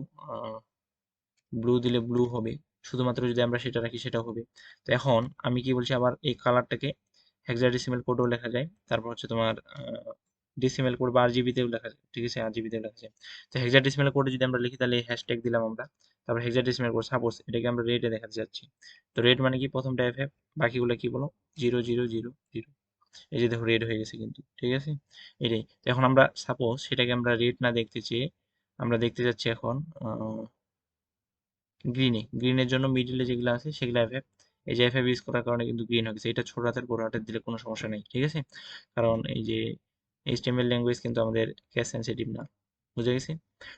ব্লু দিলে ব্লু হবে, শুধুমাত্র যদি আমরা সেটা রাখি সেটা হবে। তো এখন আমি কি বলছি, আবার এই কালারটাকে হেক্সাডেসিমেল কোডও লেখা যায়, তারপর হচ্ছে তোমার ডিসিমেল কোড বা আরজিবিতেও লেখা যায়, ঠিক আছে? আরজিবিতেও লেখা যায়। তো হেক্সাডেসিমেল কোডে যদি আমরা লিখি তাহলে হ্যাশট্যাগ দিলাম আমরা। তারপর হেক্সাডেসিমেল কোড সাপোজ এটাকে আমরা রেটে দেখাতে যাচ্ছি তো রেট মানে কি? প্রথমটা এফ এফ বাকিগুলো কি বলো? জিরো জিরো জিরো জিরো এই যে দেখো রেড হয়ে গেছে কিন্তু, ঠিক আছে? এটাই এখন আমরা সাপোজ সেটাকে আমরা রেড না দেখতে চেয়ে আমরা দেখতে যাচ্ছি এখন গ্রিনে গ্রিনের জন্য মিডিলে যেগুলো আছে সেগুলো এফ এই যে এফ ইউজ করার কারণে কিন্তু গ্রিন হয়ে গেছে। এটা ছোট হাতের, বড় হাতের দিলে কোনো সমস্যা নেই, ঠিক আছে? কারণ এই যে এইচটিএমএল ল্যাঙ্গুয়েজ কিন্তু আমাদের ক্যাশ সেন্সিটিভ না, বুঝে গেছে?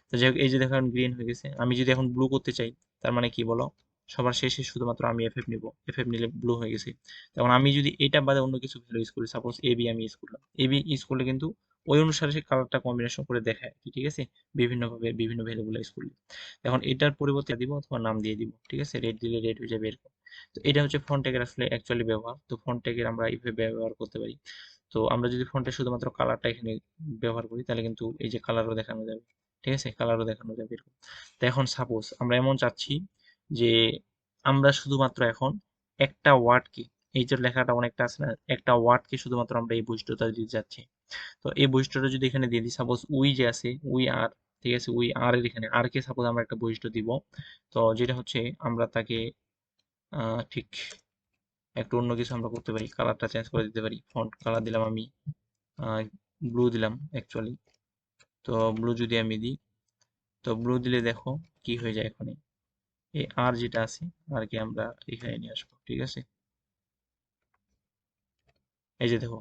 তো যাই হোক, এই যে দেখুন গ্রিন হয়ে গেছে। আমি যদি এখন ব্লু করতে চাই, তার মানে কি বলো? সবার শেষে শুধুমাত্র আমি এফ এফ নিব। এফ এফ নিলে ব্লু হয়ে গেছে। তখন আমি যদি এটা বাদে অন্য কিছু ভ্যালু ইউজ করি সাপোজ এ বি আমি ইউজ করলাম। এ বি ইউজ করলে কিন্তু ওই অনুসারে সে কালারটা কম্বিনেশন করে দেখায় কি, ঠিক আছে? বিভিন্নভাবে বিভিন্ন ভ্যালুগুলো ইউজ করলে। এখন এটার পরিবর্তে দিব অথবা নাম দিয়ে দিব, ঠিক আছে? রেড দিলে রেড হয়ে যাবে এরকম। তো এটা হচ্ছে ফন্ট ট্যাগের আসলে অ্যাকচুয়ালি ব্যবহার। তো ফন্ট ট্যাগের আমরা এইভাবে ব্যবহার করতে পারি। তো আমরা যদি ফন্টে শুধুমাত্র কালারটা এখানে ব্যবহার করি, তাহলে কিন্তু এই যে কালারও দেখানো যাবে, ঠিক আছে? কালারও দেখানো যাবে এরকম। তো এখন সাপোজ আমরা এমন চাচ্ছি যে আমরা শুধুমাত্র এখন একটা ওয়ার্ডকে এই যে লেখাটা অনেকটা আছে না, একটা ওয়ার্ডকে শুধুমাত্র আমরা এই বৈশিষ্ট্যটা দিতে যাচ্ছি। তো এই বৈশিষ্ট্যটা যদি এখানে দিয়ে দিই সাপোজ উই যে আছে উই আর ঠিক আছে উই আর এর এখানে আর কে সাপোজ আমরা একটা বৈশিষ্ট্য দিব, তো যেটা হচ্ছে আমরা তাকে ঠিক একটু অন্য কিছু আমরা করতে পারি কালারটা চেঞ্জ করে দিতে পারি ফন্ট কালার দিলাম আমি ব্লু দিলাম অ্যাকচুয়ালি তো ব্লু যদি আমি দিই, তো ব্লু দিলে দেখো কি হয়ে যায় এখানে। এই আর যেটা আছে আর কি আমরা এখানে নিয়ে আসব, ঠিক আছে? এই যে দেখো,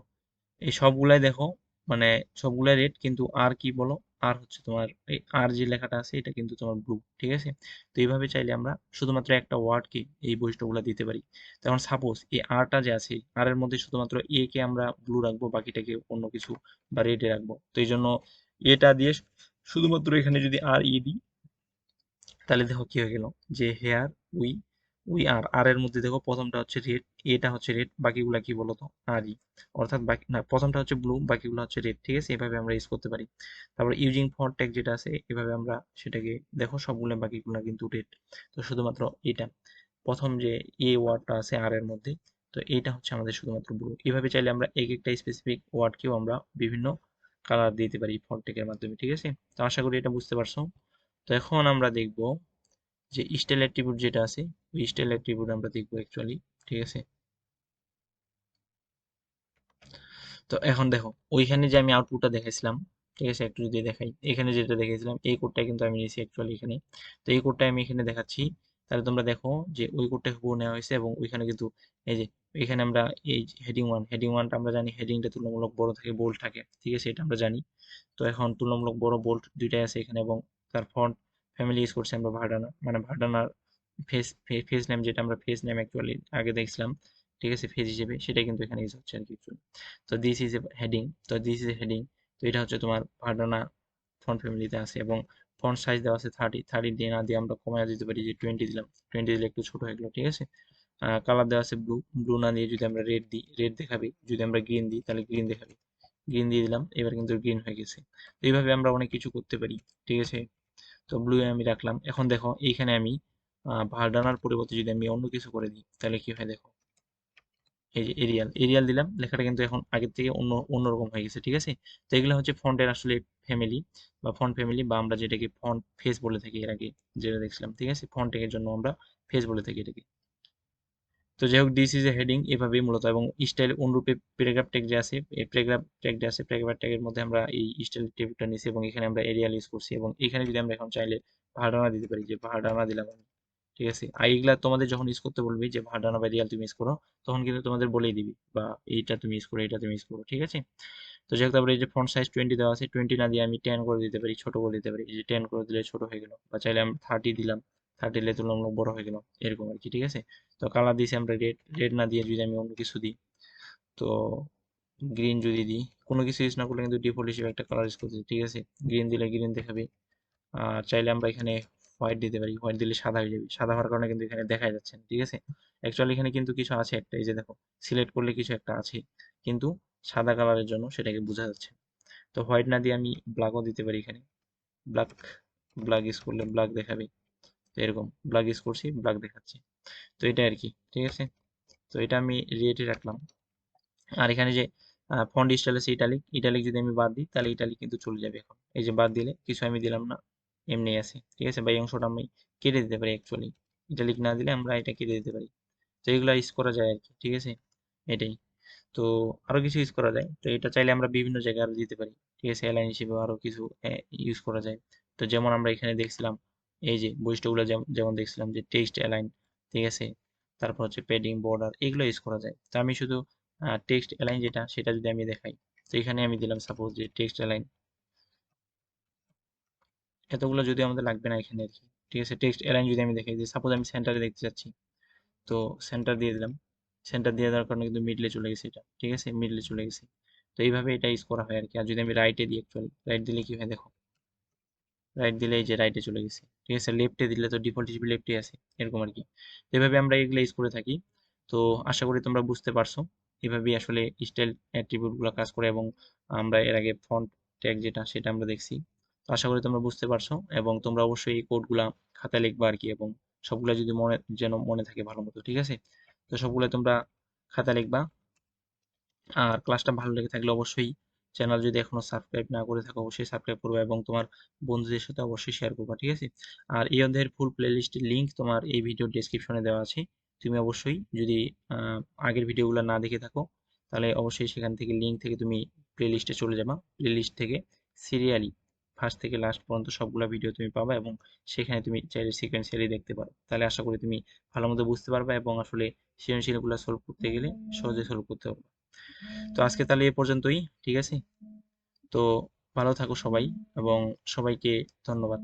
এই সবগুলাই দেখো মানে সবগুলাই রেড কিন্তু আর কি বলো? আর হচ্ছে তোমার এই আর যে লেখাটা আছে, এটা কিন্তু তোমার ব্লু ঠিক আছে? তো এইভাবে চাইলে আমরা শুধুমাত্র একটা ওয়ার্ডকে এই বৈশিষ্ট্যগুলো দিতে পারি। তখন সাপোজ এই আরটা যে আছে আর এর মধ্যে শুধুমাত্র এ কে আমরা ব্লু রাখব, বাকিটাকে অন্য কিছু বা রেডে রাখব। তো এই জন্য এটা দিয়ে শুধুমাত্র এখানে যদি আর ই দিই তাহলে দেখো কি হয়ে গেল? যে here we we are are এর মধ্যে দেখো প্রথমটা হচ্ছে রেড এটা হচ্ছে রেড বাকিগুলা কি বলতো? আরই অর্থাৎ বাকি, না, প্রথমটা হচ্ছে ব্লু বাকিগুলো হচ্ছে রেড ঠিক আছে? এভাবে আমরা ইউজ করতে পারি। তারপর ইউজিং ফর ট্যাগ যেটা আছে, এভাবে আমরা সেটাকে দেখো সবগুলো, বাকিগুলো কিন্তু রেড তো শুধুমাত্র এটা। প্রথম যে এ ওয়ার্ডটা আছে আর এর মধ্যে, তো এটা হচ্ছে আমাদের শুধুমাত্র ব্লু এভাবে চাইলে আমরা এক একটা স্পেসিফিক ওয়ার্ডকেও আমরা বিভিন্ন কালার দিতে পারি ফন্ট ট্যাগের মাধ্যমে, ঠিক আছে? তো আশা করি এটা বুঝতে পারছ। তো এখন আমরা দেখব যে স্টাইল অ্যাট্রিবিউট যেটা আছে, ওই স্টাইল অ্যাট্রিবিউট আমরা দেখব অ্যাকচুয়ালি ঠিক আছে? তো এখন দেখো, ওইখানে যে আমি আউটপুটটা দেখাইছিলাম, ঠিক আছে? একটু যদি দেখাই, এখানে যেটা দেখেছিলাম এই কোডটা কিন্তু আমি নিয়েছি অ্যাকচুয়ালি এখানে। তো এই কোডটা আমি এখানে দেখাচ্ছি। তাহলে তোমরা দেখো যে ওই কোডটা হুবহু নেওয়া হয়েছে এবং ওইখানে কিন্তু এই যে, এখানে আমরা এই হেডিং ওয়ান হেডিং ওয়ানটা আমরা জানি হেডিংটা তুলনামূলক বড় থাকে বোল্ড থাকে, ঠিক আছে? এটা আমরা জানি। তো এখন তুলনামূলক বড় বোল্ড দুইটাই আছে এখানে এবং তার ফন্ট ফ্যামিলি ইউজ করছি আমরা ভার্ডানা মানে ভার্ডানার ফেস ফেস নেম যেটা আমরা ফেস নেম অ্যাকচুয়ালি আগে দেখছিলাম, ঠিক আছে ফেজ হিসেবে, সেটাই কিন্তু এখানে ইউজ হচ্ছে আর কি তো দিস ইজ এ হেডিং তো দিস ইজ এ হেডিং তো এটা হচ্ছে তোমার ভার্ডানা ফন্ট ফ্যামিলিতে আছে এবং ফন্ট সাইজ দেওয়া আছে থার্টি থার্টি দিয়ে না দিয়ে আমরা কমায় দিতে পারি যে টোয়েন্টি দিলাম। টোয়েন্টি দিলে একটু ছোট হয়ে গেলো, ঠিক আছে? কালার দেওয়া আছে ব্লু ব্লু না দিয়ে যদি আমরা রেড দিই রেড দেখাবে, যদি আমরা গ্রিন দিই, তাহলে গ্রিন দেখাবে। গ্রিন দিয়ে দিলাম, এবার কিন্তু গ্রিন হয়ে গেছে। এইভাবে আমরা অনেক কিছু করতে পারি, ঠিক আছে? তো ব্লু আমি রাখলাম। এখন দেখো, এইখানে আমি ভার্ডানার পরিবর্তে যদি আমি অন্য কিছু করে দিই, তাহলে কি হয় দেখো? এই যে এরিয়াল এরিয়াল দিলাম, লেখাটা কিন্তু এখন আগের থেকে অন্য, অন্যরকম হয়ে গেছে, ঠিক আছে? তো এগুলো হচ্ছে ফন্টের আসলে ফ্যামিলি বা ফন্ট ফ্যামিলি বা আমরা যেটাকে ফন্ট ফেস বলে থাকি এর আগে, যেটা দেখছিলাম, ঠিক আছে? ফন্টের জন্য আমরা ফেস বলে থাকি এটাকে। তো যাই হোক দিস ইজ এ হেডিং এভাবেই মূলত এবং স্টাইল অনুরূপে প্যারাগ্রাফ ট্যাগ যে আছে এই প্যারাগ্রাফ ট্যাগ যে আছে প্যারাগ্রাফ ট্যাগের মধ্যে আমরা এই স্টাইল টেবিলটা নিছি এবং এখানে আমরা এরিয়াল ইউজ করছি এবং এখানে যদি আমরা এখন চাইলে ভাড়ানা দিতে পারি, যে ভাড়ানা দিলাম ঠিক আছে? আর এইগুলা তোমাদের যখন ইউজ করতে বলবি, যে ভাড়ানা বা রিয়াল তুমি ইউজ করো, তখন কিন্তু তোমাদের বলেই দিবি, বা এইটা তুমি ইউজ করো, এইটা তুমি ইউজ করো, ঠিক আছে? তো যাই হোক তারপরে এই যে ফন্ট সাইজ টোয়েন্টি দেওয়া আছে টোয়েন্টি না দিয়ে আমি টেন করে দিতে পারি, ছোট করে দিতে পারি, এই যে টেন করে দিলে ছোট হয়ে গেল, বা চাইলে আমি থার্টি দিলাম থার্টি দিলে তুলনামূলক বড় হয়ে গেল, এরকম আর কি ঠিক আছে? তো কালার দিয়েছি আমরা রেড রেড না দিয়ে যদি আমি অন্য কিছু দিই, তো গ্রিন যদি দিই, কোনো কিছু ইউজ না করলে কিন্তু ডিফল্ট হিসেবে একটা কালার ইউজ করতে ঠিক আছে? গ্রিন দিলে গ্রিন দেখাবে, আর চাইলে আমরা এখানে হোয়াইট দিতে পারি হোয়াইট দিলে সাদা হয়ে যাবে, সাদা হওয়ার কারণে কিন্তু এখানে দেখা যাচ্ছে ঠিক আছে? অ্যাকচুয়ালি এখানে কিন্তু কিছু আছে একটা, এই যে দেখো সিলেক্ট করলে কিছু একটা আছে, কিন্তু সাদা কালারের জন্য সেটাকে বোঝা যাচ্ছে তো হোয়াইট না দিয়ে আমি ব্ল্যাকও দিতে পারি এখানে ব্ল্যাক ব্ল্যাক ইউজ করলে ব্ল্যাক দেখাবে। তো এরকম ব্ল্যাক ইউজ করছি ব্ল্যাক দেখাচ্ছে। তো এটা আর কি, ঠিক আছে? তো এটা আমি রেটে রাখলাম। আর এখানে যে ফন্ট স্টাইল আছে ইটালিক ইটালিক যদি আমি বাদ দিই, তাহলে ইটালিক কিন্তু চলে যাবে এখন। এই যে বাদ দিলে, কিছু আমি দিলাম না, এমনি আছে, ঠিক আছে? বা এই অংশটা আমি কেটে দিতে পারি অ্যাকচুয়ালি ইটালিক না দিলে আমরা এটা কেটে দিতে পারি। তো এগুলো ইউজ করা যায় আর কি, ঠিক আছে? এটাই। তো আরও কিছু ইউজ করা যায়। তো এটা চাইলে আমরা বিভিন্ন জায়গায় আরও দিতে পারি, ঠিক আছে? এলাইন হিসেবে আরও কিছু ইউজ করা যায়। তো যেমন আমরা এখানে দেখছিলাম এই যে বৈশিষ্ট্যগুলো যেমন দেখছিলাম যে টেক্সট অ্যালাইন ঠিক আছে? তারপর হচ্ছে প্যাডিং বর্ডার এগুলো ইউজ করা যায়। তো আমি শুধু টেক্সট অ্যালাইন যেটা, সেটা যদি আমি দেখাই, তো এখানে আমি দিলাম সাপোজ যে টেক্সট অ্যালাইন এতগুলো যদি আমাদের লাগবে না এখানে আর কি ঠিক আছে? টেক্সট অ্যালাইন যদি আমি দেখাই, যে সাপোজ আমি সেন্টারে দেখতে চাচ্ছি তো সেন্টার দিয়ে দিলাম। সেন্টার দিয়ে দেওয়ার কারণে কিন্তু মিডলে চলে গেছে এটা, ঠিক আছে? মিডলে চলে গেছে। তো এইভাবে এটা ইউজ করা হয় আর কি আর যদি আমি রাইটে দিই অ্যাকচুয়ালি রাইট দিলে কি হয় দেখো? রাইট দিলে এই যে রাইটে চলে গেছে। ঠিক আছে লেফটে দিলে তো ডিফল্ট হিসেবে লেফটে আছে, এরকম আর কি। এভাবে আমরা এগুলো ইউজ করে থাকি। তো আশা করি তোমরা বুঝতে পারছ। এভাবেই আসলে স্টাইল অ্যাট্রিবিউটগুলো কাজ করে এবং আমরা এর আগে ফন্ট ট্যাগ যেটা, সেটা আমরা দেখছি। তো আশা করি তোমরা বুঝতে পারছ এবং তোমরা অবশ্যই এই কোডগুলা খাতায় লিখবা আর কি এবং সবগুলা যদি মনে, যেন মনে থাকে ভালো মতো, ঠিক আছে? তো সবগুলো তোমরা খাতা লিখবা। আর ক্লাসটা ভালো লেগে থাকলে অবশ্যই চ্যানেল যদি এখনও সাবস্ক্রাইব না করে থাকো, অবশ্যই সাবস্ক্রাইব করবে এবং তোমার বন্ধুদের সাথে অবশ্যই শেয়ার করবা, ঠিক আছে? আর এই অধ্যায়ের ফুল প্লেলিস্টের লিঙ্ক তোমার এই ভিডিও ডেসক্রিপশনে দেওয়া আছে। তুমি অবশ্যই যদি আগের ভিডিওগুলো না দেখে থাকো, তাহলে অবশ্যই সেখান থেকে লিঙ্ক থেকে তুমি প্লেলিস্টে চলে যাবা। প্লেলিস্ট থেকে সিরিয়ালি ফার্স্ট থেকে লাস্ট পর্যন্ত সবগুলো ভিডিও তুমি পাবা এবং সেখানে তুমি চাইলে সিকোয়েন্সিয়ালি দেখতে পারো। তাহলে আশা করি তুমি ভালো মতো বুঝতে পারবে এবং আসলে সৃজনশীলগুলো সলভ করতে গেলে সহজে সলভ করতে পারবে। তো আজকে তাহলে এ পর্যন্তই ঠিক আছে? তো ভালো থাকো সবাই এবং সবাইকে ধন্যবাদ।